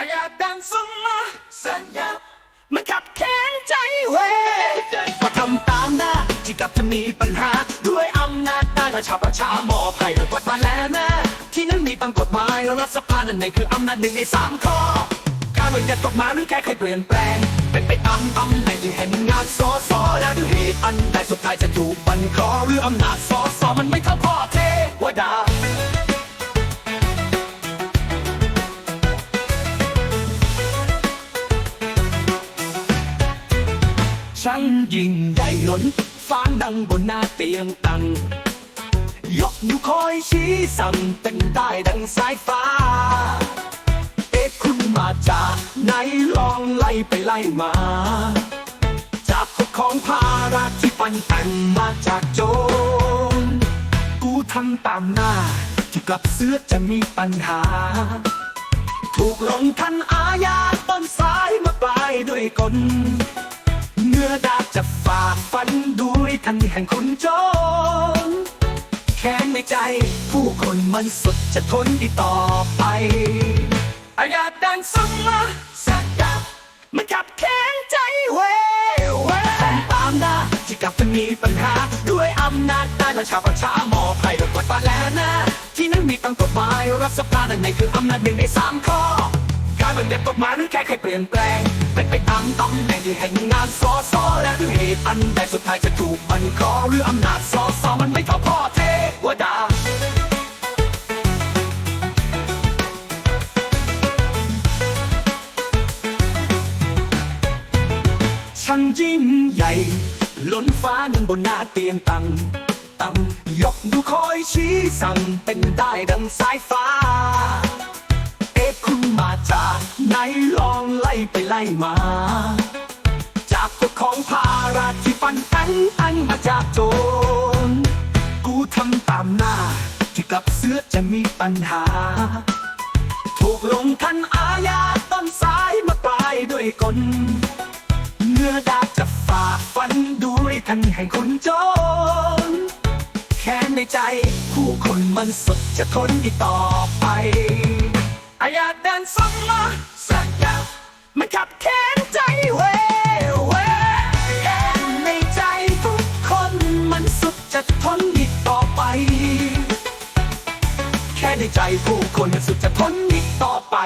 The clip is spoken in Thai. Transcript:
อาอยากดังสมาสัญญามันขับแค้นใจเว้ยพอทำตามหน้าที่กลับจะมีปัญหา ด้วยอำนาจได้ประชาประชามอบให้กฎหมายแล้วนะที่นั้นมีบางกฎหมายรัฐสภานั่นเองคืออำนาจหนึ่งในสามข้อ การบัญญัติกฎหมายหรือแก้ไขเปลี่ยนแปลง เป็นไปตามตำแหน่งที่เห็นงานสอสอแล้วด้วยเหตุอันใดสุดท้ายจะถูกบันคอหรืออำนาจสอสอมันไม่เท่าพ่อ ช่างยิ่งใหญ่ล้นฟ้าดังบนหน้าเตียงตัง ยกนิ้วคอยชี้สั่งเป็นได้ดังสายฟ้า เอ๊ะคุณมาจากไหนลองไล่ไปไล่มา จากพวกของภาระที่ปันแต่งมาจากโจรกูทำตามหน้าที่กลับเสื้อจะมีปัญหา ถูกลงทันอาญาต้นสายมาปลายด้วยกล จะฝ่าฟันด้วยทันแห่งคุณโจรแค้นในใจ ผู้คนมันสุดจะทนอีกต่อไปอายากดังสมาสักดับมันขับแค้นใจเว้ยเว้ยทำตามหน้าที่กลับจะมีปัญหา ด้วยอำนาจได้ประชาประชามอบให้ด้วยกฎหมาแล้วนะ ที่นั้นมีตั้งกฎหมายรัฐสภานั่นเองคืออำนาจหนึ่งในสามข้อ การบัญญัติกฎหมายหรือแก้ไขเปลี่ยนแปลง เป็นไปตามตำแหน่งที่แห่งงานสอสอและด้วยเหตุอันใดสุดท้ายจะถูกบันคอหรืออำนาจสอสอมันไม่เท่าพ่อเทวดาช่างยิ่งใหญ่ ล้นฟ้านั้นบนหน้าเตียงตังตังยกดูคอยชี้สั่งเป็นได้ดังสายฟ้า จากไหนลองไล่ไปไล่มา จากพวกของภาระที่ปันปันอันมาจากโจรกูทำตามหน้า ที่กลับเสื้อจะมีปัญหา ถูกลงทันอาญาต้นสายมาปลายด้วยกลเมื่อดาจะฝ่าฟันด้วยทันแห่งคุณโจรแค้นในใจ ผู้คนมันสดจะทนอีกต่อไป นสมมาสักยาวมันขับแค้นใจเว้เว้ยแค้นในใจทุกคนมันสุดจะทนอีกต่อไป แค่ในใจผู้คนมันสุดจะทนอีกต่อไป